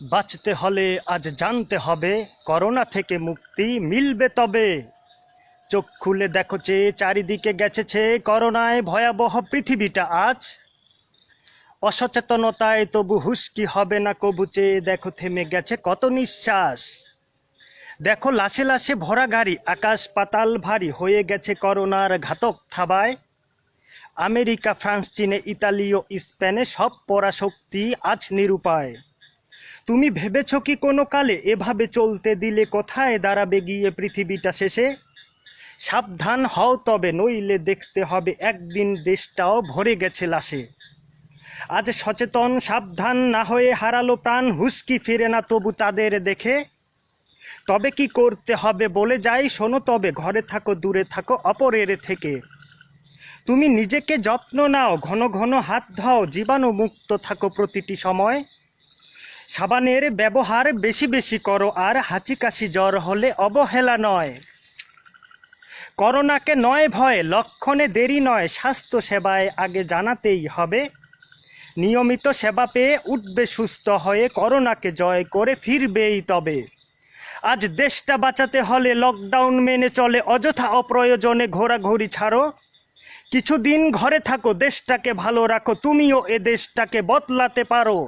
বাঁচতে হলে আজ জানতে হবে, করোনা থেকে মুক্তি মিলবে তবে। চোখ খুলে দেখো চেয়ে চারিদিকে গেছেছে করোনায় ভয়াবহ পৃথিবীটা আজ। অসচেতনতায় তবু হুস্কি হবে না কবু চেয়ে দেখো থেমে গেছে কত নিঃশ্বাস। দেখো লাশে লাশে ভরা গাড়ি, আকাশ পাতাল ভারী হয়ে গেছে করোনার ঘাতক থাবায়। আমেরিকা, ফ্রান্স, চীনে, ইতালি ও স্পেনে সব পরাশক্তি আজ নিরুপায়। তুমি ভেবেছ কি কোনো কালে এভাবে চলতে দিলে কোথায় দাঁড়াবে গিয়ে পৃথিবীটা শেষে? সাবধান হও তবে, নইলে দেখতে হবে একদিন দেশটাও ভরে গেছে লাশে। আজ সচেতন, সাবধান না হয়ে হারালো প্রাণ, হুস্কি ফিরে না তবু তাদের দেখে। তবে কি করতে হবে বলে যাই, শোনো তবে, ঘরে থাকো, দূরে থাকো, অপরের থেকে। তুমি নিজেকে যত্ন নাও, ঘন ঘন হাত ধাও জীবাণু মুক্ত থাকো প্রতিটি সময়। সাবানের ব্যবহার বেশি বেশি করো আর হাঁচি কাশি জ্বর হলে অবহেলা নয়। করোনাকে নয় ভয়, লক্ষণে দেরি নয়, স্বাস্থ্য সেবায় আগে জানাতেই হবে। নিয়মিত সেবা পেয়ে উঠবে সুস্থ হয়ে, করোনাকে জয় করে ফিরবেই তবে। আজ দেশটা বাঁচাতে হলে লকডাউন মেনে চলে, অযথা অপ্রয়োজনে ঘোরাঘুরি ছাড়ো। কিছুদিন ঘরে থাকো, দেশটাকে ভালো রাখো, তুমিও এ দেশটাকে বদলাতে পারো।